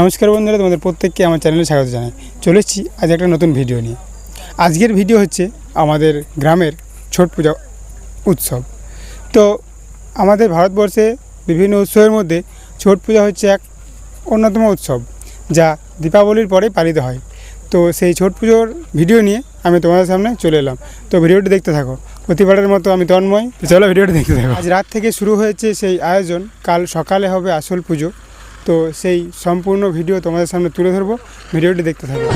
নমস্কার বন্ধুরা তোমাদের প্রত্যেককে আমার চ্যানেলে স্বাগত জানাই। চলে এসেছি আজ একটা নতুন ভিডিও নিয়ে। আজকের ভিডিও হচ্ছে আমাদের গ্রামের ছট পূজা উৎসব। তো আমাদের ভারতবর্ষে বিভিন্ন উৎসবের মধ্যে ছট পূজা হচ্ছে এক অন্যতম উৎসব যা দীপাবলির পরেই পালিত হয়। তো সেই ছট পুজোর ভিডিও নিয়ে আমি তোমাদের সামনে চলে এলাম। তো ভিডিওটি দেখতে থাকো। প্রতিবারের মতো আমি তন্ময়। তো চলো ভিডিওটি দেখতে থাকো। আজ রাত থেকে শুরু হয়েছে সেই আয়োজন। কাল সকালে হবে আসল পুজো। তো সেই সম্পূর্ণ ভিডিও তোমাদের সামনে তুলে ধরবো। ভিডিওটি দেখতে থাকব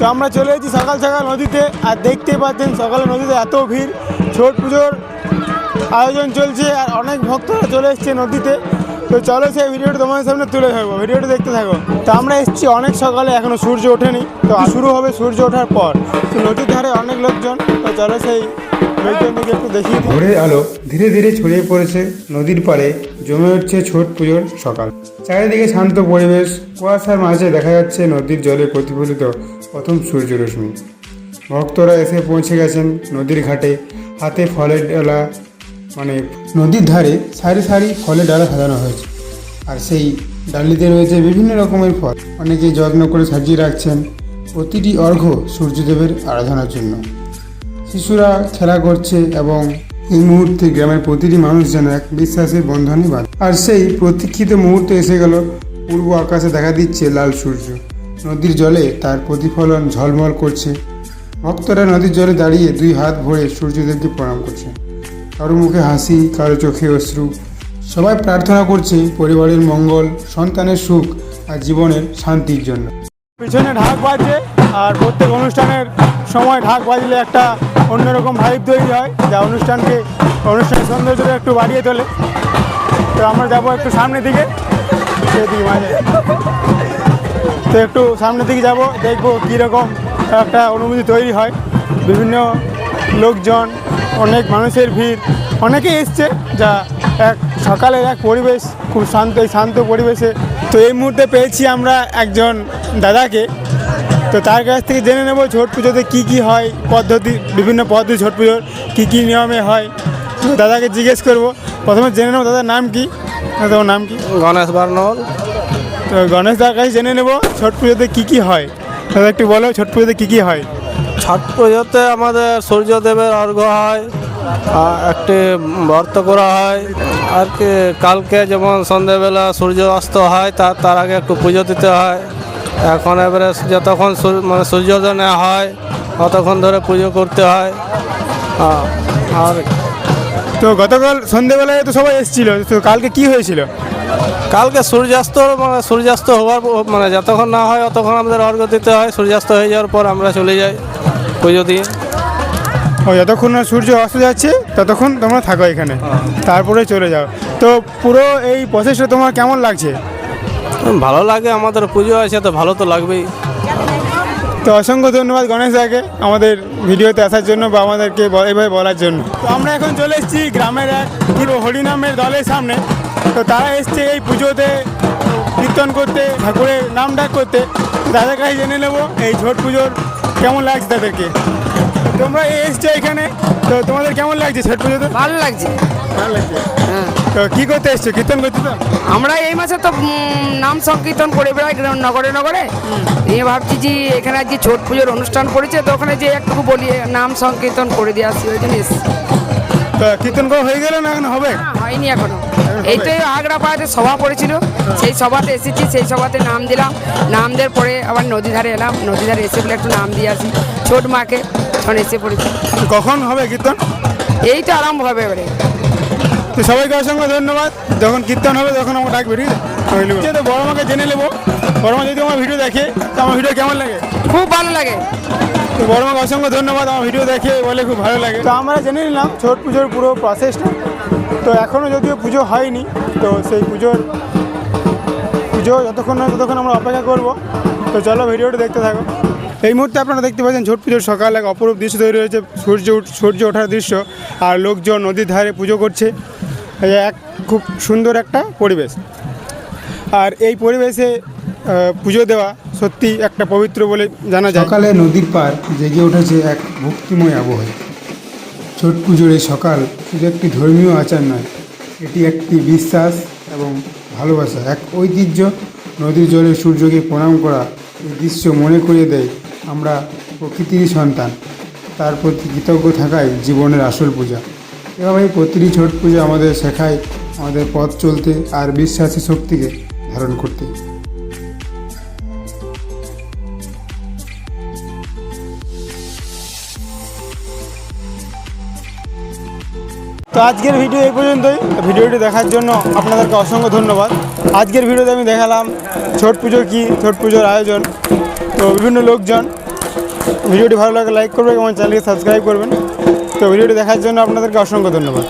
তো আমরা চলে এসেছি সকাল সকাল নদীতে আর দেখতে পাচ্ছেন সকালে নদীতে এত ভিড়। ছোট পুজোর আয়োজন চলছে আর অনেক ভক্তরা চলে এসছে নদীতে। তো চলো সেই ভিডিওটা তোমাদের সামনে তুলে থাকব ভিডিওটা দেখতে থাকো। তো আমরা এসেছি অনেক সকালে এখনও সূর্য ওঠেনি। তো শুরু হবে সূর্য ওঠার পর। তো নদীর ধারে অনেক লোকজন। তো চলো সেই ভোরের আলো ধীরে ধীরে ছড়িয়ে পড়েছে নদীর পাড়ে। জমে উঠছে ছট পুজোর সকাল। চারিদিকে শান্ত পরিবেশ। কুয়াশার মাঝে দেখা যাচ্ছে নদীর জলে প্রতিফলিত প্রথম সূর্যরশ্মি। ভক্তরা এসে পৌঁছে গেছেন নদীর ঘাটে। হাতে ফলের ডালা মানে নদীর ধারে সারি সারি ফলের ডালা সাজানো হয়েছে। আর সেই ডালিতে রয়েছে বিভিন্ন রকমের ফল। অনেকে যত্ন করে সাজিয়ে রাখছেন। প্রতিটি অর্ঘ্য সূর্যদেবের আরাধনার জন্য। শিশুরা খেলা করছে এবং এই মুহূর্তে গ্রামের প্রতিটি মানুষ যেন এক বিশ্বাসের বন্ধনে বাঁধ। আর সেই প্রতীক্ষিত মুহূর্তে এসে গেল পূর্ব আকাশে দেখা দিচ্ছে লাল সূর্য। নদীর জলে তার প্রতিফলন ঝলমল করছে। ভক্তরা নদীর জলে দাঁড়িয়ে দুই হাত ভরে সূর্যদেবকে প্রণাম করছে। কারও মুখে হাসি, কারও চোখে অশ্রু। সবাই প্রার্থনা করছে পরিবারের মঙ্গল, সন্তানের সুখ আর জীবনের শান্তির জন্য। পিছনে ঢাক বাজছে আর প্রত্যেক অনুষ্ঠানের সময় ঢাক বাজলে একটা অন্যরকম ভাইব তৈরি হয়, যা অনুষ্ঠানকে, অনুষ্ঠানের সৌন্দর্যটা একটু বাড়িয়ে তোলে। তো আমরা যাব একটু সামনের দিকে, সেদিকে মাঝে। তো একটু সামনের দিকে যাব, দেখব কীরকম একটা অনুভূতি তৈরি হয়। বিভিন্ন লোকজন, অনেক মানুষের ভিড়। অনেকে এসছে, যা এক সকালের এক পরিবেশ, খুব শান্ত শান্ত পরিবেশে তো এই মুহূর্তে পেয়েছি আমরা একজন দাদাকে। তো তার কাছ থেকে জেনে নেব ছট পুজোতে কী কী হয় পদ্ধতি বিভিন্ন পদ্ধতি ছট পুজোর কী কী নিয়মে হয়। তো দাদাকে জিজ্ঞেস করব। প্রথমে জেনে নেব দাদার নাম কি? তোমার নাম কি? গণেশ বার্নল। তো গণেশ দার কাছে জেনে নেব ছট পুজোতে কী কী হয়। দাদা একটু বলো ছট পুজোতে কী কী হয়? ছট পুজোতে আমাদের সূর্যদেবের অর্ঘ্য হয় একটি ব্রত করা হয়। আর কি কালকে যেমন সন্ধেবেলা সূর্য অস্ত হয় তার তার আগে একটু পুজো দিতে হয়। এখন এবারে যতক্ষণ মানে সূর্যোদয় না হয় ততক্ষণ ধরে পুজো করতে হয়। আর তো গতকাল সন্ধেবেলায় তো সবাই এসেছিল তো কালকে কি হয়েছিল? কালকে সূর্যাস্ত মানে সূর্যাস্ত হওয়ার মানে যতক্ষণ না হয় ততক্ষণ আমাদের অর্ঘ্য দিতে হয়। সূর্যাস্ত হয়ে যাওয়ার পর আমরা চলে যাই পুজো দিয়ে। ও যতক্ষণ না সূর্য অস্ত যাচ্ছে ততক্ষণ তোমরা থাকো এখানে। তারপরে চলে যাও। তো পুরো এই প্রসেসটা তোমার কেমন লাগছে? ভালো লাগে আমাদের পুজো আছে তো ভালো তো লাগবেই। তো অসংখ্য ধন্যবাদ গণেশ দাকে আমাদের ভিডিওতে আসার জন্য বা আমাদেরকে এভাবে বলার জন্য। তো আমরা এখন চলে এসেছি গ্রামের এক পুরো হরিনামের দলের সামনে। তো তারা এসছে এই পুজোতে কীর্তন করতে ঠাকুরের নাম ডাক করতে। দাদার কাছে জেনে নেব এই ছট পুজোর কেমন লাগছে তাদেরকে? তোমরা এসছো এখানে? তো তোমাদের কেমন লাগছে ছট পুজোতে? ভালো লাগছে। ভালো লাগছে। হ্যাঁ। তো কী করতে এসছো? কীর্তন করতে তো? আমরা এই মাসে তো নাম সংকীর্তন করে বেড়াই গ্রাম নগরে নগরে। নিয়ে ভাবছি যে এখানে আজকে ছট পুজোর অনুষ্ঠান পড়েছে তো ওখানে যে একটু বলি নাম সংকীর্তন করে দিয়ে আসি ওই জন্য এসছি। তো কীর্তন করা হয়ে গেল না এখন হবে? না, হয়নি এখনও। এই তো আগ্রা পাড়াতে সভা পড়েছিল সেই সভাতে এসেছি সেই সভাতে নাম দিলাম। নাম দেওয়ার পরে আবার নদী ধারে এলাম নদী ধারে এসে বলে একটু নাম দিয়ে আসি ছোট মাকে। তখন এসে পড়েছি। কখন হবে কীর্তন? এই তো আরম্ভ হবে এবারে। তো সবাইকে অসংখ্য ধন্যবাদ। যখন কীর্তন হবে তখন আমরা ডাকবে ঠিক আছে তো বড় মাকে জেনে নেব বড় মা যদি আমার ভিডিও দেখে তো আমার ভিডিও কেমন লাগে? খুব ভালো লাগে। তো বড় মাকে অসংখ্য ধন্যবাদ আমার ভিডিও দেখে বলে খুব ভালো লাগে। তো আমরা জেনে নিলাম ছট পুজোর পুরো প্রসেসটা তো এখনও যদিও পুজো হয়নি তো সেই পুজোর পুজো যতক্ষণ না ততক্ষণ আমরা অপেক্ষা করব। তো চলো ভিডিওটা দেখতে থাকো। এই মুহূর্তে আপনারা দেখতে পাচ্ছেন ছট পুজোর সকাল, এক অপরূপ দৃশ্য তৈরি হয়েছে। সূর্য সূর্য ওঠার দৃশ্য আর লোকজন নদীর ধারে পুজো করছে। এক খুব সুন্দর একটা পরিবেশ। আর এই পরিবেশে পুজো দেওয়া সত্যি একটা পবিত্র বলে জানা যায়। সকালে নদীর পার জেগে উঠেছে এক ভক্তিময় আবহাওয়া। ছট পুজোর এই সকাল শুধু একটি ধর্মীয় আচার নয়, এটি একটি বিশ্বাস এবং ভালোবাসা। এক ঐতিহ্য, নদীর জলে সূর্যকে প্রণাম করা এই দৃশ্য মনে করিয়ে দেয় আমরা প্রকৃতিরই সন্তান। তার প্রতি কৃতজ্ঞ থাকাই জীবনের আসল পূজা। এভাবেই প্রতিটি ছট পূজা আমাদের শেখায় আমাদের পথ চলতে আর বিশ্বাসী শক্তিকে ধারণ করতে। তো আজকের ভিডিও এই পর্যন্তই। ভিডিওটি দেখার জন্য আপনাদেরকে অসংখ্য ধন্যবাদ। আজকের ভিডিওতে আমি দেখালাম ছট পুজো কী, ছট পুজোর আয়োজন। তো বিভিন্ন লোকজন, ভিডিওটি ভালো লাগে লাইক করবেন এবং চ্যানেলকে সাবস্ক্রাইব করবেন। তো ভিডিওটি দেখার জন্য আপনাদেরকে অসংখ্য ধন্যবাদ।